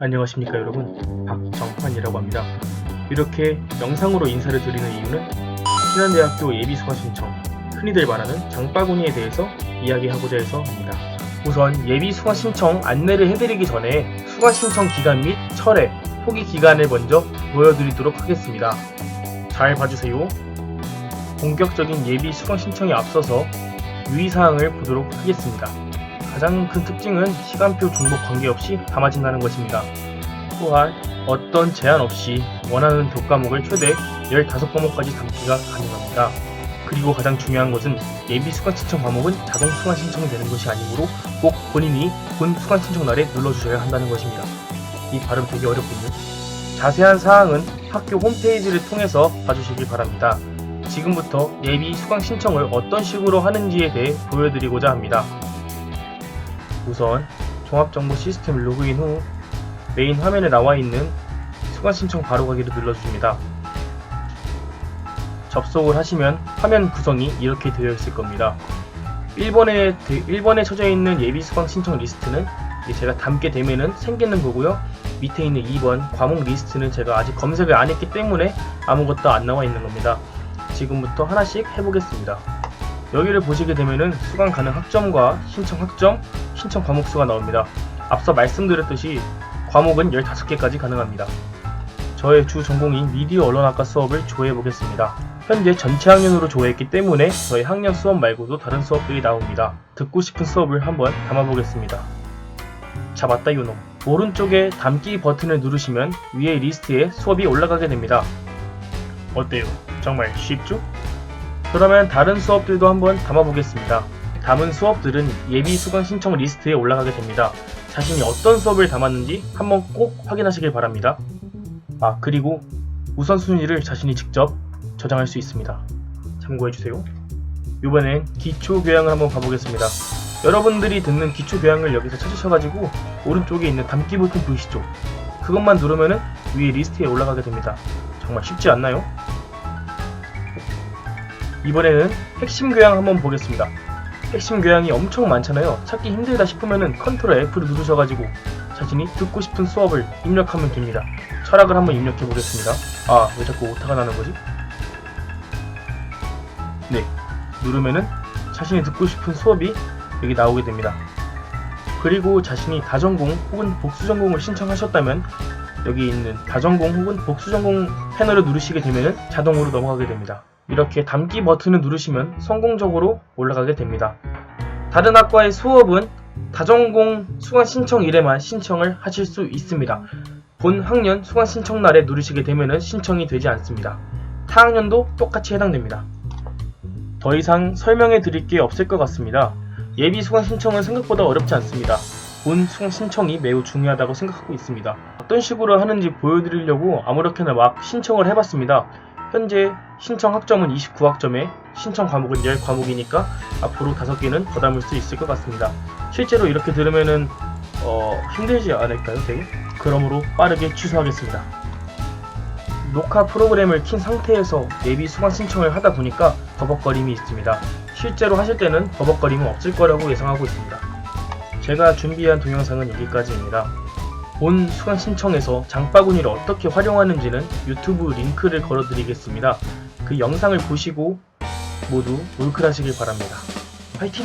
안녕하십니까 여러분. 박정환이라고 합니다. 이렇게 영상으로 인사를 드리는 이유는 신한대학교 예비수강 신청 흔히들 말하는 장바구니에 대해서 이야기하고자 해서입니다. 우선 예비수강 신청 안내를 해드리기 전에 수강 신청 기간 및 철회, 포기 기간을 먼저 보여드리도록 하겠습니다. 잘 봐주세요. 본격적인 예비 수강 신청에 앞서서 유의사항을 보도록 하겠습니다 가장 큰 특징은 시간표 중복 관계없이 담아진다는 것입니다. 또한 어떤 제한 없이 원하는 교과목을 최대 15과목까지 담기가 가능합니다. 그리고 가장 중요한 것은 예비 수강 신청 과목은 자동 수강 신청이 되는 것이 아니므로 꼭 본인이 본 수강 신청 날에 눌러주셔야 한다는 것입니다. 이 발음 되게 어렵군요. 자세한 사항은 학교 홈페이지를 통해서 봐주시길 바랍니다. 지금부터 예비 수강 신청을 어떤 식으로 하는지에 대해 보여드리고자 합니다. 우선 종합정보 시스템 로그인 후 메인 화면에 나와 있는 수강 신청 바로 가기를 눌러줍니다. 접속을 하시면 화면 구성이 이렇게 되어 있을 겁니다. 1번에, 1번에 쳐져 있는 예비 수강 신청 리스트는 제가 담게 되면은 생기는 거고요. 밑에 있는 2번 과목 리스트는 제가 아직 검색을 안 했기 때문에 아무것도 안 나와 있는 겁니다. 지금부터 하나씩 해보겠습니다. 여기를 보시게 되면은 수강 가능 학점과 신청 학점, 신청 과목 수가 나옵니다. 앞서 말씀드렸듯이 과목은 15개까지 가능합니다. 저의 주 전공인 미디어 언론학과 수업을 조회해 보겠습니다. 현재 전체 학년으로 조회했기 때문에 저희 학년 수업 말고도 다른 수업들이 나옵니다. 듣고 싶은 수업을 한번 담아보겠습니다. 자 맞다 요놈. 오른쪽에 담기 버튼을 누르시면 위에 리스트에 수업이 올라가게 됩니다. 어때요? 정말 쉽죠? 그러면 다른 수업들도 한번 담아보겠습니다. 담은 수업들은 예비 수강 신청 리스트에 올라가게 됩니다. 자신이 어떤 수업을 담았는지 한번 꼭 확인하시길 바랍니다. 아, 그리고 우선순위를 자신이 직접 저장할 수 있습니다. 참고해주세요. 이번엔 기초교양을 한번 가보겠습니다. 여러분들이 듣는 기초교양을 여기서 찾으셔가지고 오른쪽에 있는 담기 버튼 보이시죠? 그것만 누르면은 위에 리스트에 올라가게 됩니다. 정말 쉽지 않나요? 이번에는 핵심 교양 한번 보겠습니다. 핵심 교양이 엄청 많잖아요. 찾기 힘들다 싶으면은 컨트롤 F를 누르셔가지고 자신이 듣고 싶은 수업을 입력하면 됩니다. 철학을 한번 입력해 보겠습니다. 아, 왜 자꾸 오타가 나는 거지? 네, 누르면은 자신이 듣고 싶은 수업이 여기 나오게 됩니다. 그리고 자신이 다전공 혹은 복수전공을 신청하셨다면 여기 있는 다전공 혹은 복수전공 패널을 누르시게 되면은 자동으로 넘어가게 됩니다. 이렇게 담기 버튼을 누르시면 성공적으로 올라가게 됩니다. 다른 학과의 수업은 다전공 수강 신청 일에만 신청을 하실 수 있습니다. 본 학년 수강 신청 날에 누르시게 되면 신청이 되지 않습니다. 타학년도 똑같이 해당됩니다. 더 이상 설명해 드릴 게 없을 것 같습니다. 예비 수강 신청은 생각보다 어렵지 않습니다. 본 수강 신청이 매우 중요하다고 생각하고 있습니다. 어떤 식으로 하는지 보여드리려고 아무렇게나 막 신청을 해봤습니다. 현재 신청 학점은 29학점에 신청 과목은 10과목이니까 앞으로 5개는 더 담을 수 있을 것 같습니다. 실제로 이렇게 들으면은 어, 힘들지 않을까요, 되게? 그러므로 빠르게 취소하겠습니다. 녹화 프로그램을 킨 상태에서 예비 수강 신청을 하다 보니까 버벅거림이 있습니다. 실제로 하실 때는 버벅거림은 없을 거라고 예상하고 있습니다. 제가 준비한 동영상은 여기까지입니다. 본 수강 신청에서 장바구니를 어떻게 활용하는지는 유튜브 링크를 걸어드리겠습니다. 그 영상을 보시고 모두 올클하시길 바랍니다. 화이팅!